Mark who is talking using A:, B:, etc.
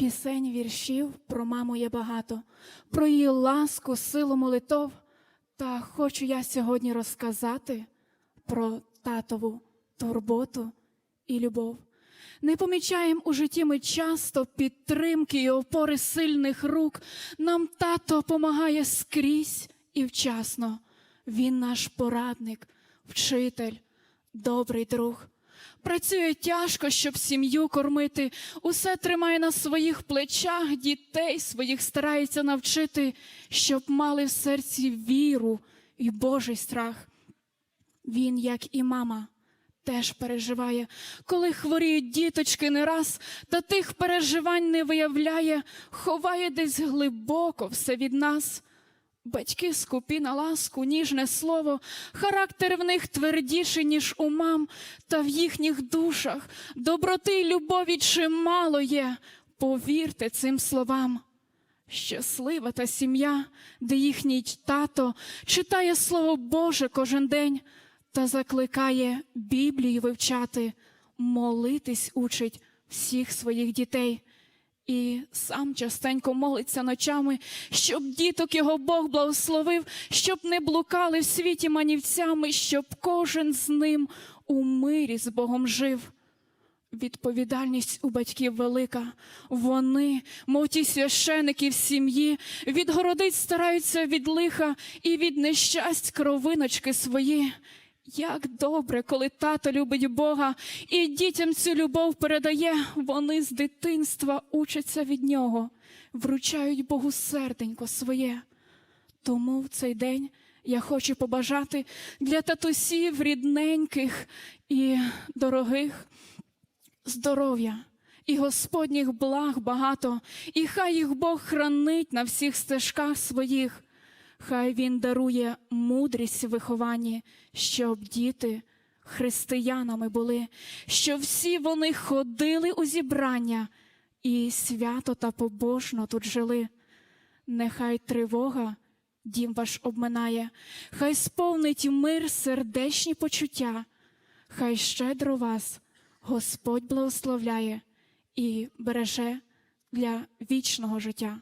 A: Пісень віршів про маму є багато, про її ласку, силу молитов. Та хочу я сьогодні розказати про татову турботу і любов. Не помічаємо у житті ми часто підтримки і опори сильних рук. Нам тато помагає скрізь і вчасно. Він наш порадник, вчитель, добрий друг. Працює тяжко, щоб сім'ю кормити, усе тримає на своїх плечах, дітей своїх старається навчити, щоб мали в серці віру і Божий страх. Він, як і мама, теж переживає, коли хворіють діточки не раз, та тих переживань не виявляє, ховає десь глибоко все від нас. Батьки скупі на ласку, ніжне слово, характер в них твердіший, ніж у мам, та в їхніх душах доброти й любові чимало є. Повірте цим словам. Щаслива та сім'я, де їхній тато читає Слово Боже кожен день та закликає Біблію вивчати, молитись учить всіх своїх дітей. І сам частенько молиться ночами, щоб діток його Бог благословив, щоб не блукали в світі манівцями, щоб кожен з ним у мирі з Богом жив. Відповідальність у батьків велика. Вони, мов ті священики в сім'ї, відгородить стараються від лиха і від нещасть кровиночки свої. Як добре, коли тато любить Бога і дітям цю любов передає, вони з дитинства учаться від нього, вручають Богу серденько своє. Тому в цей день я хочу побажати для татусів рідненьких і дорогих здоров'я і Господніх благ багато, і хай їх Бог хранить на всіх стежках своїх. Хай Він дарує мудрість в вихованні, щоб діти християнами були, щоб всі вони ходили у зібрання і свято та побожно тут жили. Нехай тривога дім ваш обминає, хай сповнить мир сердечні почуття, хай щедро вас Господь благословляє і береже для вічного життя.